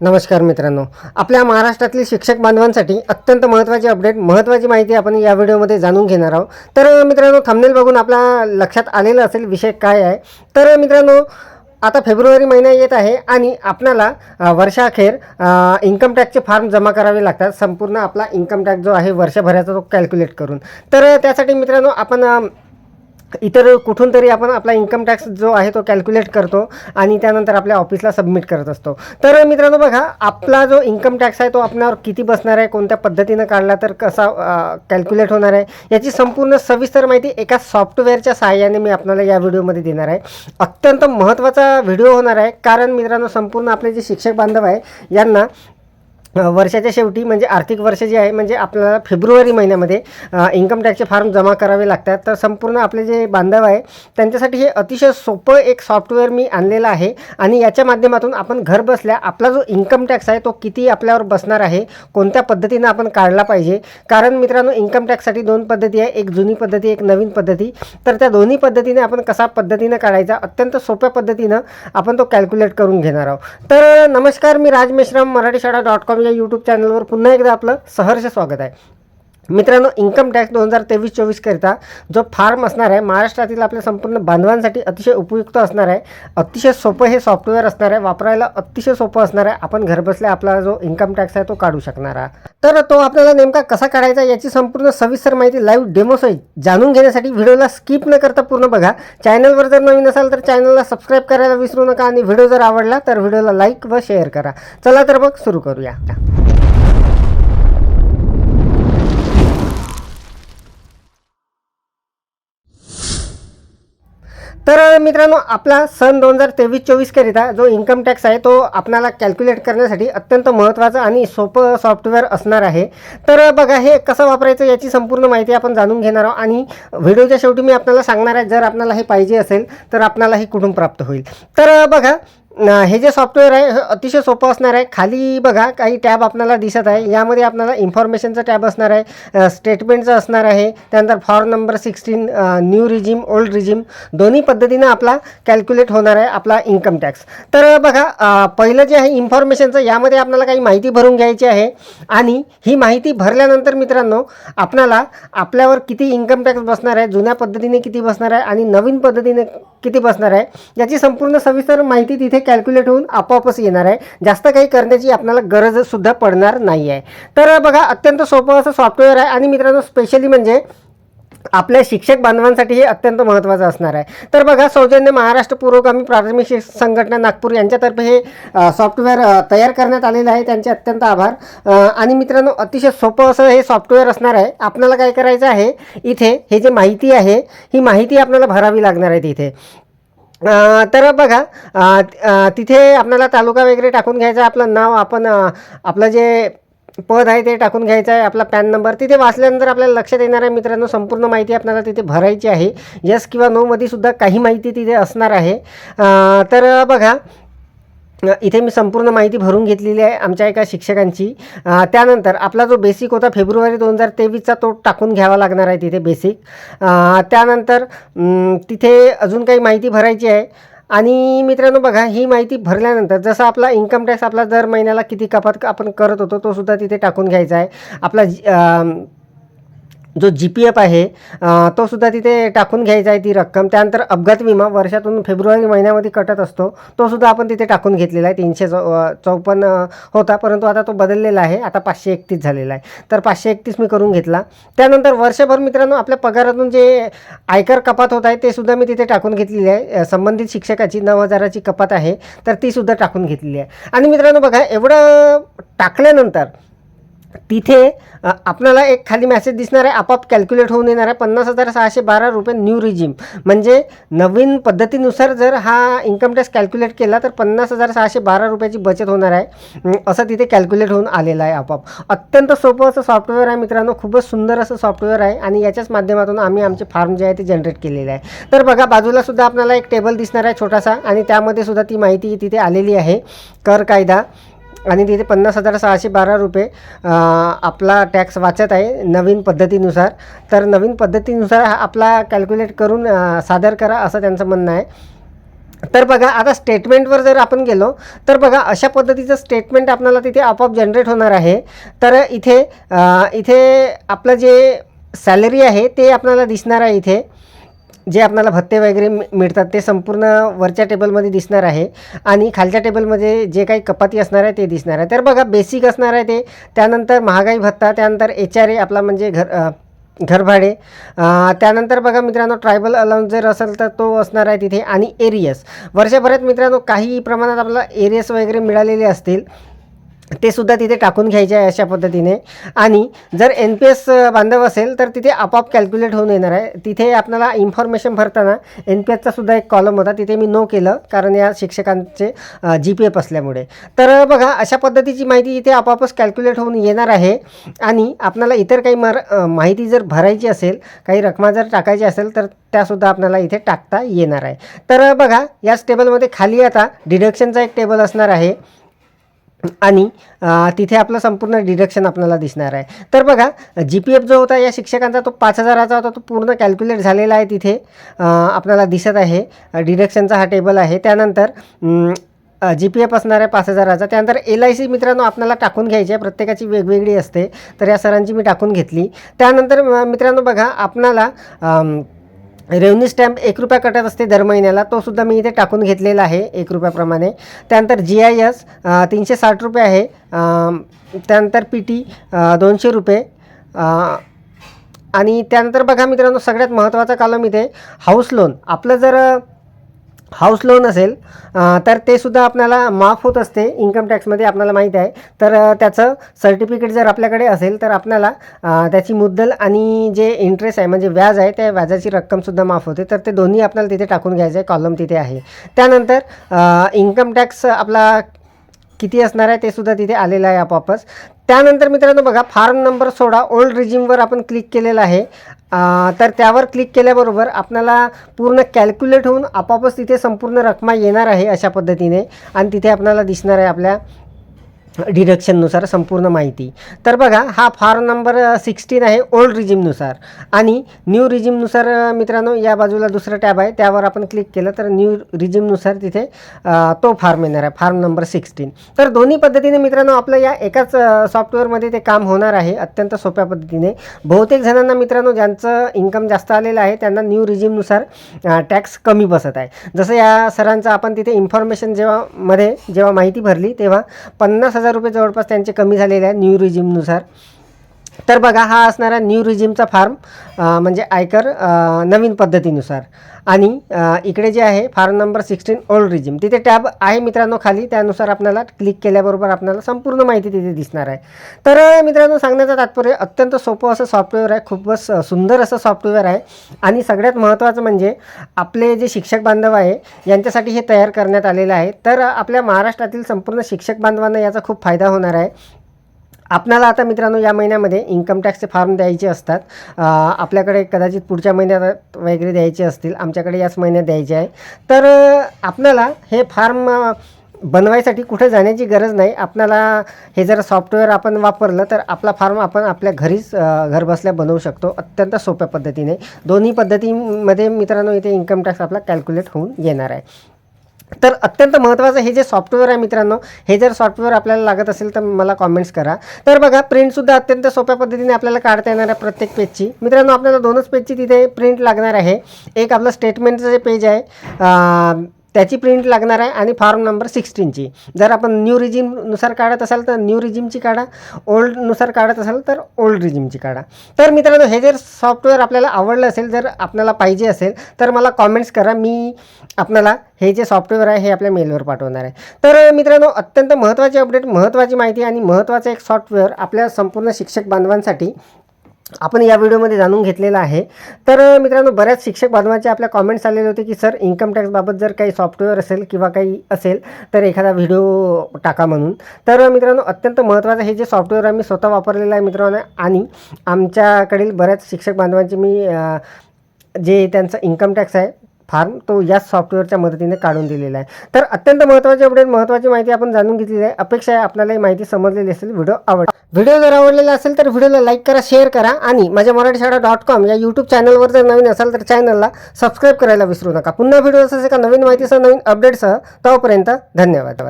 नमस्कार मित्रांनो. आपल्या महाराष्ट्रातील शिक्षक बांधवांसाठी अत्यंत महत्त्वाची अपडेट महत्त्वाची माहिती आपण या व्हिडिओमध्ये जाणून घेणार आहोत. तर मित्रांनो थंबनेल बघून आपल्या लक्षात आलेलं असेल विषय काय आहे. तर मित्रांनो आता फेब्रुवारी महिना येत आहे आणि आपणाला वर्षाखेर वर्षाअखेर इन्कम टॅक्सचे फॉर्म जमा करावे लागतात. संपूर्ण आपला इन्कम टॅक्स जो आहे वर्षभराचा तो कॅल्क्युलेट करून. तर त्यासाठी मित्रांनो आपण इतर कुठून तरी आपण आपला इन्कम टॅक्स जो आहे तो कॅल्क्युलेट करतो आणि त्यानंतर आपल्या ऑफिसला सबमिट करत असतो. तर मित्रांनो बघा आपला जो इन्कम टॅक्स आहे तो आपल्यावर किती बसणार आहे कोणत्या पद्धतीनं काढला तर कसा कॅल्क्युलेट होणार आहे याची संपूर्ण सविस्तर माहिती एका सॉफ्टवेअरच्या सहाय्याने मी आपल्याला या व्हिडिओमध्ये देणार आहे. अत्यंत महत्त्वाचा व्हिडिओ होणार आहे कारण मित्रांनो संपूर्ण आपले जे शिक्षक बांधव आहे यांना वर्षाच्या शेवटी म्हणजे आर्थिक वर्ष जे आहे म्हणजे आपल्याला फेब्रुवारी महिन्यामध्ये इन्कम टॅक्सचे फॉर्म जमा करावे लागतात. तर संपूर्ण आपले जे बांधव आहे त्यांच्यासाठी हे अतिशय सोपं एक सॉफ्टवेअर मी आणलेलं आहे. आणि याच्या माध्यमातून आपण घर बसल्या आपला जो इन्कम टॅक्स आहे तो किती आपल्यावर बसणार आहे कोणत्या पद्धतीनं आपण काढला पाहिजे? कारण मित्रांनो इन्कम टॅक्ससाठी दोन पद्धती आहे. एक जुनी पद्धती एक नवीन पद्धती. तर त्या दोन्ही पद्धतीने आपण कसा पद्धतीनं काढायचा अत्यंत सोप्या पद्धतीनं आपण तो कॅल्क्युलेट करून घेणार आहोत. तर नमस्कार मी राज मेश्राम मराठी शाळा डॉट कॉम आपल्या यूट्यूब चॅनलवर पुन्हा एकदा आपलं सहर्ष स्वागत आहे. मित्रांनो इन्कम टॅक्स दोन हजार तेवीस चोवीसकरिता जो फार्म असणार आहे महाराष्ट्रातील आपल्या संपूर्ण बांधवांसाठी अतिशय उपयुक्त असणार आहे. अतिशय सोपं हे सॉफ्टवेअर असणार आहे. वापरायला अतिशय सोपं असणार आहे. आपण घरबसल्या आपला जो इन्कम टॅक्स आहे तो काढू शकणार आहे तर तो आपल्याला नेमका कसा काढायचा याची संपूर्ण सविस्तर माहिती लाईव्ह डेमोसहित जाणून घेण्यासाठी व्हिडिओला स्किप न करता पूर्ण बघा. चॅनलवर जर नवीन असाल तर चॅनलला सबस्क्राईब करायला विसरू नका आणि व्हिडिओ जर आवडला तर व्हिडिओला लाईक व शेअर करा. चला तर मग सुरू करूया. तर मित्रांनो आपला सन दोन हजार तेवीस चोवीसकरिता जो इन्कम टॅक्स आहे तो आपल्याला कॅल्क्युलेट करण्यासाठी अत्यंत महत्त्वाचं आणि सोपं सॉफ्टवेअर असणार आहे. तर बघा हे कसं वापरायचं याची संपूर्ण माहिती आपण जाणून घेणार आहोत आणि व्हिडिओच्या शेवटी मी आपल्याला सांगणार आहे जर आपल्याला हे पाहिजे असेल तर आपल्याला हे कुठून प्राप्त होईल. तर बघा हे जे सॉफ्टवेअर आहे हे अतिशय सोपं असणार आहे. खाली बघा काही टॅब आपल्याला दिसत आहे. यामध्ये आपल्याला इन्फॉर्मेशनचं टॅब असणार आहे स्टेटमेंटचं असणार आहे. त्यानंतर form number sixteen new regime old regime दोन्ही पद्धतीनं आपला कॅल्क्युलेट होणार आहे आपला इन्कम टॅक्स तर बघा पहिलं जे आहे इन्फॉर्मेशनचं यामध्ये आपल्याला काही माहिती भरून घ्यायची आहे. आणि ही माहिती भरल्यानंतर मित्रांनो आपणाला आपल्यावर किती इन्कम टॅक्स बसणार आहे जुन्या पद्धतीने किती बसणार आहे आणि नवीन पद्धतीने किती बसणार आहे याची संपूर्ण सविस्तर माहिती तिथे कॅल्क्युलेट होऊन आपोआपच येणार आहे. जास्त काही करण्याची आपल्याला गरजसुद्धा पडणार नाही आहे तर बघा अत्यंत सोपं असं सॉफ्टवेअर आहे आणि मित्रांनो स्पेशली म्हणजे आपल्या शिक्षक बांधवांसाठी हे अत्यंत महत्त्वाचं असणार आहे. तर बघा सौजन्य महाराष्ट्र पुरोगामी प्राथमिक शिक्षक संघटना नागपूर यांच्यातर्फे हे सॉफ्टवेअर तयार करण्यात आलेलं आहे. त्यांचे अत्यंत आभार. आणि मित्रांनो अतिशय सोपं असं हे सॉफ्टवेअर असणार आहे. आपल्याला काय करायचं आहे? इथे हे जे माहिती आहे ही माहिती आपल्याला भरावी लागणार आहे तिथे. तर बघा तिथे आपल्याला तालुका वगैरे टाकून घ्यायचं आपलं नाव आपण आपलं जे पद आहे ते टाकून घ्यायचं आहे. आपला पॅन नंबर. तिथे वाचल्यानंतर आपल्याला लक्षात येणार आहे मित्रांनो. संपूर्ण माहिती आपल्याला तिथे भरायची आहे. यस किंवा नोमध्ये सुद्धा काही माहिती तिथे असणार आहे. तर बघा इथे मी संपूर्ण माहिती भरून घेतलेली आहे आमच्या एका शिक्षकांची. त्यानंतर आपला जो बेसिक होता फेब्रुवारी दोन हजार तेवीसचा तो टाकून घ्यावा लागणार आहे तिथे बेसिक त्यानंतर तिथे अजून काही माहिती भरायची आहे. आणि मित्रांनो बघा ही माहिती भरल्यानंतर जसं आपला इन्कम टॅक्स आपला दर महिन्याला किती कपात आपण करत होतो तो सुद्धा तिथे टाकून घ्यायचा आहे. आपला जो जी पी एफ आहे तो सुद्धा तिथे टाकून घ्यायचा आहे ती रक्कम. त्यानंतर अपघात विमा वर्षातून फेब्रुवारी महिन्यामध्ये कटत असतो. तो सुद्धा आपण तिथे टाकून घेतलेला आहे. तीनशे चौ चौपन्न होता. परंतु आता तो बदललेला आहे. आता पाचशे एकतीस झालेला आहे. तर पाचशे एकतीस मी करून घेतला. त्यानंतर वर्षभर मित्रांनो आपल्या पगारातून जे आयकर कपात होत आहे ते सुद्धा मी तिथे टाकून घेतलेली आहे. संबंधित शिक्षकाची नऊ हजाराची कपात आहे तर ती सुद्धा टाकून घेतलेली आहे. आणि मित्रांनो बघा एवढं टाकल्यानंतर तिथे आपल्याला एक खाली मेसेज दिसणार आहे आपाप कॅल्क्युलेट होऊन येणार आहे. पन्नास हजार सहाशे बारा रुपये न्यू रिजिम म्हणजे नवीन पद्धतीनुसार जर हा इन्कम टॅक्स कॅल्क्युलेट केला तर पन्नास हजार सहाशे बारा रुपयाची बचत होणार आहे. असं तिथे कॅल्क्युलेट होऊन आलेलं आहे आपोआप अत्यंत सोपं असं सॉफ्टवेअर आहे मित्रांनो. खूपच सुंदर असं सॉफ्टवेअर आहे आणि याच्याच माध्यमातून आम्ही आमचे फार्म जे आहे ते जनरेट केलेले आहे. तर बघा बाजूला सुद्धा आपल्याला एक टेबल दिसणार आहे छोटासा आणि त्यामध्ये सुद्धा ती माहिती तिथे आलेली आहे. कर कायदा. आणि तिथे पन्नास हजार सहाशे बारा रुपये आपला टॅक्स वाचत आहे नवीन पद्धतीनुसार. तर नवीन पद्धतीनुसार हा आपला कॅल्क्युलेट करून सादर करा असं त्यांचं म्हणणं आहे. तर बघा आता स्टेटमेंटवर जर आपण गेलो तर बघा अशा पद्धतीचं स्टेटमेंट आपल्याला तिथे आपोआप जनरेट होणार आहे. तर इथे इथे आपलं जे सॅलरी आहे ते आपल्याला दिसणार आहे इथे. जे आपल्याला भत्ते वगैरे मिळतात ते संपूर्ण वरच्या टेबलमध्ये दिसणार आहे. आणि खालच्या टेबलमध्ये जे काही कपाती असणार आहे ते दिसणार आहे. तर बघा बेसिक असणार आहे ते. त्यानंतर महागाई भत्ता त्यानंतर एच आर ए आपला म्हणजे घर घरभाडे. त्यानंतर बघा मित्रांनो ट्रायबल अलाउन्स जर असेल तर तो असणार आहे तिथे. आणि एरियस वर्षभरात मित्रांनो काही प्रमाणात आपल्याला एरियस वगैरे मिळालेले असतील. ते सुद्धा तिथे टाकून घ्यायचे आहे अशा पद्धतीने. आणि जर एन पी एस बांधव असेल तर तिथे आपोआप कॅल्क्युलेट होऊन येणार आहे. तिथे आपल्याला इन्फॉर्मेशन भरताना एन पी एसचा सुद्धा एक कॉलम होता. तिथे मी नो केलं कारण या शिक्षकांचे जी पी एफ असल्यामुळे तर बघा अशा पद्धतीची माहिती इथे आपोआपच कॅल्क्युलेट होऊन येणार आहे. आणि आपल्याला इतर काही मर माहिती जर भरायची असेल काही रकमा जर टाकायची असेल तर त्यासुद्धा आपल्याला इथे टाकता येणार आहे. तर बघा याच टेबलमध्ये खाली आता डिडक्शनचा एक टेबल असणार आहे. आणि तिथे आपलं संपूर्ण डिडक्शन आपल्याला दिसणार आहे. तर बघा जी पी एफ जो होता या शिक्षकांचा तो पाच हजाराचा होता तो पूर्ण कॅल्क्युलेट झालेला आहे तिथे. आपल्याला दिसत आहे. डिडक्शनचा हा टेबल आहे. त्यानंतर जी पी एफ असणार आहे पाच हजाराचा. त्यानंतर एल आय सी मित्रांनो आपल्याला टाकून घ्यायची आहे. प्रत्येकाची वेगवेगळी असते. तर या सरांची मी टाकून घेतली. त्यानंतर मित्रांनो बघा आपणाला रेव्हन्यू स्टॅम्प एक रुपया कटत असते दर महिन्याला तो सुद्धा मी इथे टाकून घेतलेला आहे एक रुपयाप्रमाणे. त्यानंतर जी आय एस तीनशे साठ रुपये आहे. त्यानंतर पी टी दोनशे रुपये. आणि त्यानंतर बघा मित्रांनो सगळ्यात महत्त्वाचा कालम इथे हाऊस लोन आपलं जर हाऊस लोन असेल तर ते सुद्धा आपल्याला माफ होत असते. इन्कम टॅक्समध्ये आपल्याला माहीत आहे. तर त्याचं सर्टिफिकेट जर आपल्याकडे असेल तर आपल्याला त्याची मुद्दल आणि जे इंटरेस्ट आहे म्हणजे व्याज आहे त्या व्याजाची रक्कमसुद्धा माफ होते. तर ते दोन्ही आपल्याला तिथे टाकून घ्यायचं आहे कॉलम तिथे आहे. त्यानंतर इन्कम टॅक्स आपला किती असणार आहे ते सुद्धा तिथे आलेलं आहे आपोआपच. त्यानंतर मित्रांनो बघा फार्म नंबर सोळा ओल्ड रिजिमवर आपण क्लिक केलेलं आहे. तर त्यावर क्लिक केल्याबरोबर आपल्याला पूर्ण कॅल्क्युलेट होऊन आपोआपच तिथे संपूर्ण रकमा येणार आहे अशा पद्धतीने. आणि तिथे आपल्याला दिसणार आहे आपल्या डिडक्शननुसार संपूर्ण माहिती. तर बघा हा फॉर्म नंबर सिक्स्टीन आहे ओल्ड रिजिमनुसार आणि न्यू रिजिमनुसार मित्रांनो या बाजूला दुसरं टॅब आहे. त्यावर आपण क्लिक केलं तर न्यू रिजिमनुसार तिथे तो फॉर्म येणार आहे. फॉर्म नंबर सिक्स्टीन तर दोन्ही पद्धतीने मित्रांनो आपलं या एकाच सॉफ्टवेअरमध्ये ते काम होणार आहे अत्यंत सोप्या पद्धतीने. बहुतेक जणांना मित्रांनो ज्यांचं इन्कम जास्त आलेलं आहे त्यांना न्यू रिजिमनुसार टॅक्स कमी बसत आहे. जसं या सरांचं आपण तिथे इन्फॉर्मेशन जेव्हा मध्ये जेव्हा माहिती भरली तेव्हा पन्नास हजार रुपये जवळपास त्यांचे कमी झालेले आहे न्यू रिजिमनुसार. तर बघा हा असणारा न्यू रिजिमचा फार्म म्हणजे आयकर नवीन पद्धतीनुसार. आणि इकडे जे आहे form number sixteen old regime तिथे टॅब आहे मित्रांनो खाली त्यानुसार आपल्याला क्लिक केल्याबरोबर आपल्याला संपूर्ण माहिती तिथे दिसणार आहे. तर मित्रांनो सांगण्याचं तात्पर्य अत्यंत सोपं असं सॉफ्टवेअर आहे खूपच सुंदर असं सॉफ्टवेअर आहे. आणि सगळ्यात महत्त्वाचं म्हणजे आपले जे शिक्षक बांधव आहे यांच्यासाठी हे तयार करण्यात आलेलं आहे. तर आपल्या महाराष्ट्रातील संपूर्ण शिक्षक बांधवांना याचा खूप फायदा होणार आहे. आपणाला आता मित्रांनो या महिन्यामध्ये इन्कम टॅक्सचे फॉर्म द्यायचे असतात. आपल्याकडे कदाचित पुढच्या महिन्यात वगैरे द्यायचे असतील. आमच्याकडे याच महिन्यात द्यायचे आहे. तर आपणाला आपल्याला हे फॉर्म बनवायसाठी कुठे जाण्याची गरज नाही. आपणाला हे जर सॉफ्टवेअर आपण वापरलं तर आपला फॉर्म आपण आपल्या घरीच घरबसल्या बनवू शकतो. अत्यंत सोप्या पद्धतीने. दोन्ही पद्धतीमध्ये मित्रांनो इथे इन्कम टॅक्स आपला कॅल्क्युलेट होऊन येणार आहे. तर अत्यंत महत्त्वाचं हे जे सॉफ्टवेअर आहे मित्रांनो हे जर सॉफ्टवेअर आपल्याला लागत असेल तर मला कॉमेंट्स करा. तर बघा प्रिंटसुद्धा अत्यंत सोप्या पद्धतीने आपल्याला काढता येणार आहे प्रत्येक पेजची मित्रांनो आपल्याला दोनच पेजची तिथे प्रिंट लागणार आहे. एक आपलं स्टेटमेंटचं जे पेज आहे त्याची प्रिंट लागणार आहे आणि फॉर्म नंबर सिक्स्टीनची जर आपण न्यू रिजिमनुसार काढत असाल तर न्यू रिजिमची काढा. ओल्डनुसार काढत असाल तर ओल्ड रिजिमची काढा. तर मित्रांनो हे जर सॉफ्टवेअर आपल्याला आवडलं असेल जर आपल्याला पाहिजे असेल तर मला कॉमेंट्स करा. मी आपल्याला हे जे सॉफ्टवेअर आहे हे आपल्या मेलवर पाठवणार आहे. तर मित्रांनो अत्यंत महत्त्वाची अपडेट महत्त्वाची माहिती आणि महत्त्वाचं एक सॉफ्टवेअर आपल्या संपूर्ण शिक्षक बांधवांसाठी आपण या व्हिडिओमध्ये जाणून घेतलेलं आहे. तर मित्रांनो बऱ्याच शिक्षक बांधवांचे आपल्या कॉमेंट्स आलेले होते की सर इन्कम टॅक्सबाबत जर काही सॉफ्टवेअर असेल किंवा काही असेल तर एखादा व्हिडिओ टाका म्हणून. तर मित्रांनो अत्यंत महत्त्वाचं हे जे सॉफ्टवेअर आम्ही स्वतः वापरलेलं आहे मित्रांनो आणि आमच्याकडील बऱ्याच शिक्षक बांधवांचे मी जे त्यांचं इन्कम टॅक्स आहे फार्म तो याच सॉफ्टवेअरच्या मदतीने काढून दिलेला आहे. तर अत्यंत महत्त्वाची अपडेट महत्त्वाची माहिती आपण जाणून घेतलेली आहे. अपेक्षा आहे आपल्याला ही माहिती समजलेली असेल व्हिडिओ आवड व्हिडिओ जर आवडलेला असेल तर व्हिडिओला लाईक करा शेअर करा आणि माझ्या मराठी शाळा डॉट कॉम या यूट्यूब चॅनलवर जर नवीन असाल तर चॅनलला सबस्क्राईब करायला विसरू नका. पुन्हा व्हिडिओ असेल एका नवीन माहितीसह नवीन अपडेटसह तोपर्यंत धन्यवाद.